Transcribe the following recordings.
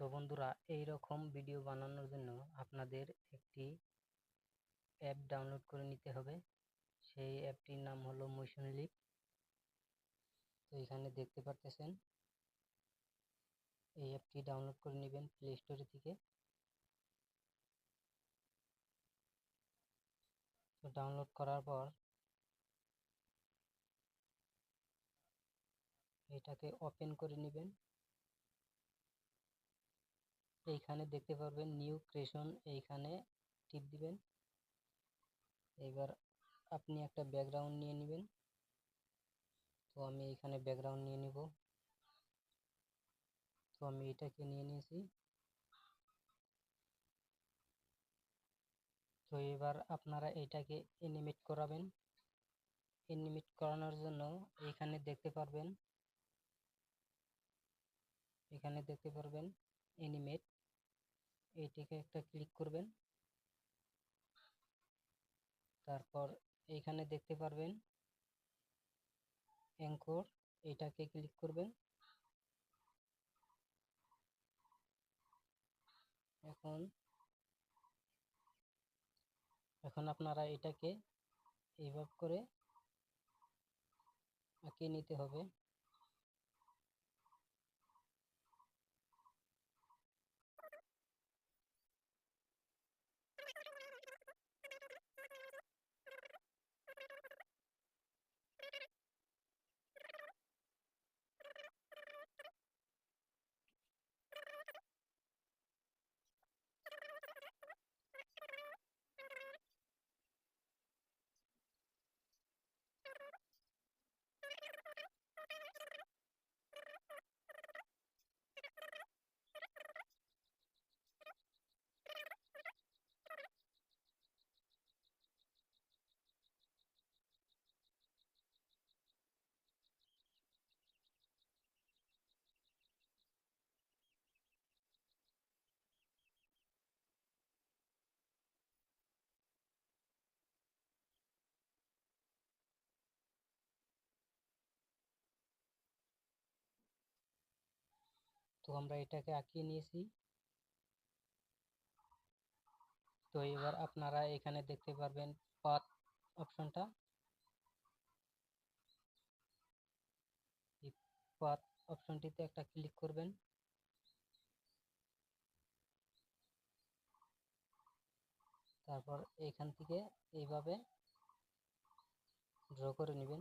তো বন্ধুরা এই রকম ভিডিও বানানোর জন্য আপনাদের একটি অ্যাপ ডাউনলোড করে নিতে হবে। সেই অ্যাপটির নাম হলো মোশন লিপ তো এখানে দেখতে পারতেছেন, এই অ্যাপটি ডাউনলোড করে নেবেন প্লে স্টোরে থেকে। তো ডাউনলোড করার পর এটাকে ওপেন করে নেবেন। এইখানে দেখতে পারবেন নিউ ক্রেশন এইখানে টিপ দিবেন। এবার আপনি একটা ব্যাকগ্রাউন্ড নিয়ে নেবেন। তো আমি এখানে ব্যাকগ্রাউন্ড নিয়ে নিব। তো আমি এটাকে নিয়ে নিয়েছি। তো এবার আপনারা এটাকে এনিমেট করাবেন। এনিমেট করানোর জন্য এখানে দেখতে পারবেন। এখানে দেখতে পারবেন এনিমেট এইটিকে একটা ক্লিক করবেন। তারপর এইখানে দেখতে পারবেন অ্যাঙ্কর এটাকে ক্লিক করবেন। এখন এখন আপনারা এটাকে এইভাবে করে আঁকিয়ে নিতে হবে। তো আমরা এটাকে আঁকিয়ে নিয়েছি। তো এবার আপনারা এখানে দেখতে পারবেন পাথ অপশনটা। পাথ অপশনটিতে একটা ক্লিক করবেন। তারপর এখান থেকে এইভাবে ড্র করে নেবেন।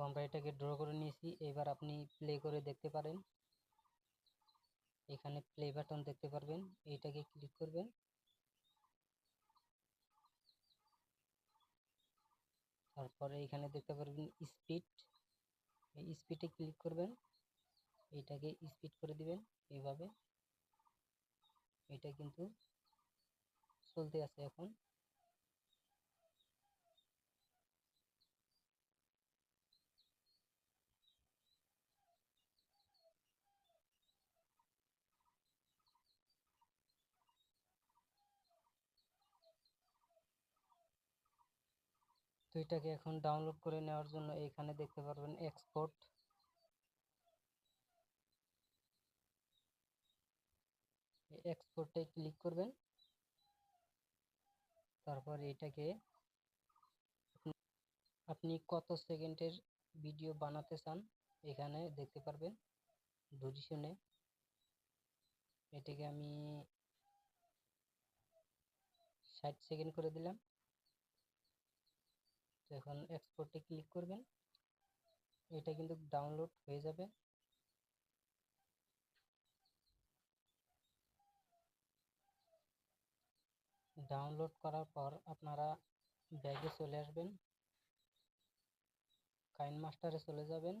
তো আমরা এটাকে ড্র করে নিয়েছি। এবার আপনি প্লে করে দেখতে পারেন। এখানে প্লে বাটন দেখতে পারবেন। এইটাকে ক্লিক করবেন। তারপরে এখানে দেখতে পারবেন স্পিড এই স্পিডে ক্লিক করবেন। এইটাকে স্পিড করে দিবেন এইভাবে। এটা কিন্তু চলতে আছে এখন। তো এটাকে এখন ডাউনলোড করে নেওয়ার জন্য এখানে দেখতে পারবেন এক্সপোর্ট এক্সপোর্টে ক্লিক করবেন। তারপর এটাকে আপনি কত সেকেন্ডের ভিডিও বানাতে চান এখানে দেখতে পারবেন। ডিউরেশনে এটাকে আমি ষাট সেকেন্ড করে দিলাম। এখন এক্সপোর্টে ক্লিক করবেন। এটা কিন্তু ডাউনলোড হয়ে যাবে। ডাউনলোড করার পর আপনারা ব্যাগে চলে আসবেন। কাইন মাস্টারে চলে যাবেন।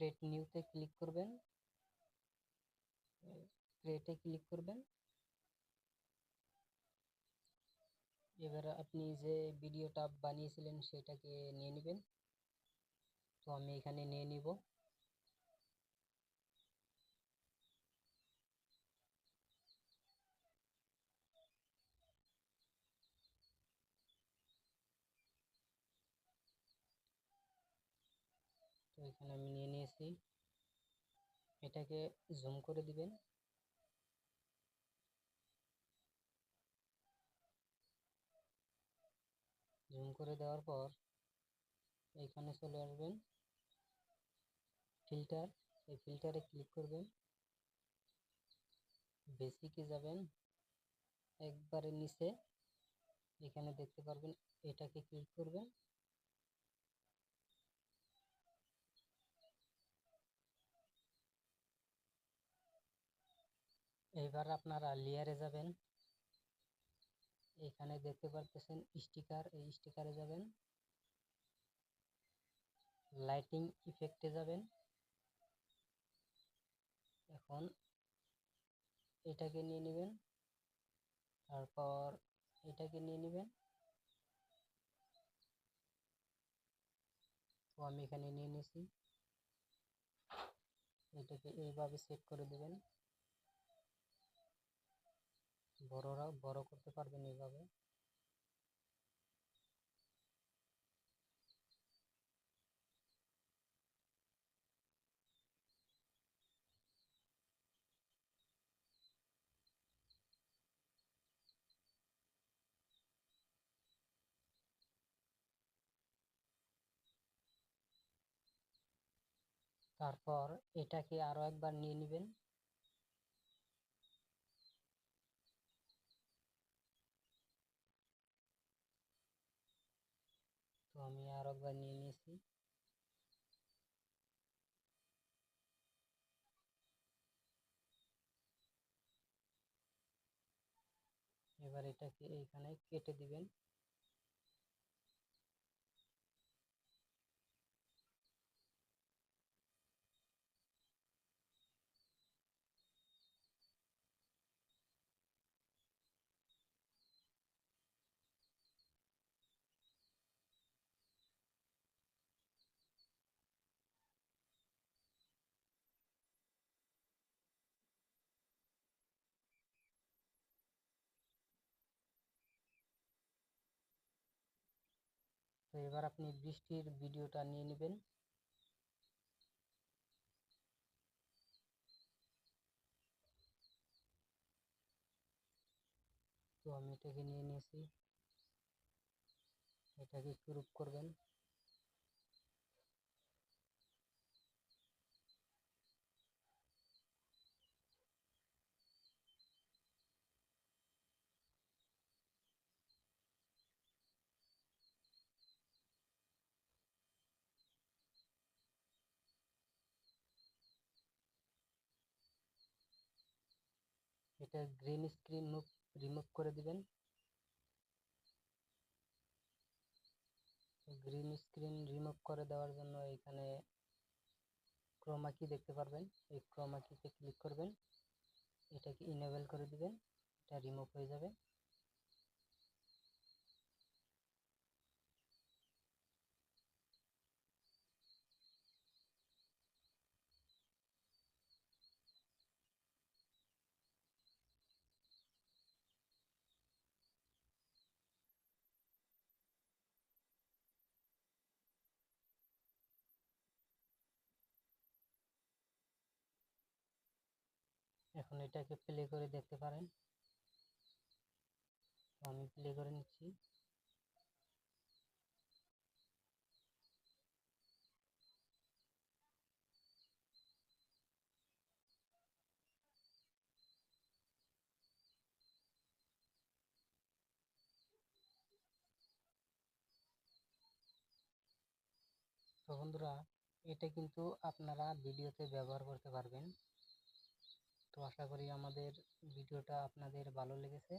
ক্রিয়েট নিউতে ক্লিক করবেন। ক্রিয়েটে ক্লিক করবেন। এবার আপনি যে ভিডিওটা বানিয়েছিলেন সেটাকে নিয়ে নেবেন। তো আমি এখানে নিয়ে নিব। তো এখানে আমি নিয়ে নিয়েছি। এটাকে জুম করে দিবেন। জুম করে দেওয়ার পর এখানে চলে আসবেন। ফিল্টার এই ফিল্টারে ক্লিক করবেন। বেসিকে যাবেন। একবারে নিচে এখানে দেখতে পারবেন এটাকে ক্লিক করবেন। এবার আপনারা লেয়ারে যাবেন। এখানে দেখতে পারতেছেন স্টিকার এই স্টিকারে যাবেন। লাইটিং ইফেক্টে যাবেন। এখন এটাকে নিয়ে নেবেন। তারপর এটাকে নিয়ে নেবেন। তো আমি এখানে নিয়ে নিয়েছি। এটাকে এইভাবে সেট করে দেবেন। বড়রা বড় করতে পারবেন এইভাবে। তারপর এটাকে আরও একবার নিয়ে নেবেন। আমি আর একবার নিয়ে নিয়েছি। এবার এটাকে এইখানে কেটে দিবেন। তো এবার আপনি বৃষ্টির ভিডিওটা নিয়ে নেবেন। তো আমি এটাকে নিয়ে নিয়েছি। এটাকে গ্রুপ করবেন। এটা গ্রিন স্ক্রিন মুভ রিমুভ করে দিবেন। গ্রিন স্ক্রিন রিমুভ করে দেওয়ার জন্য এখানে ক্রোমা কি দেখতে পারবেন। এই ক্রোমা কিতে ক্লিক করবেন। এটাকে ইনেবল করে দিবেন। এটা রিমুভ হয়ে যাবে। এখন এটাকে প্লে করে দেখতে পারেন। আমি প্লে করে নিচ্ছি। তো বন্ধুরা, এটা কিন্তু আপনারা ভিডিওতে ব্যবহার করতে পারবেন। তো আশা করি আমাদের ভিডিওটা আপনাদের ভালো লেগেছে।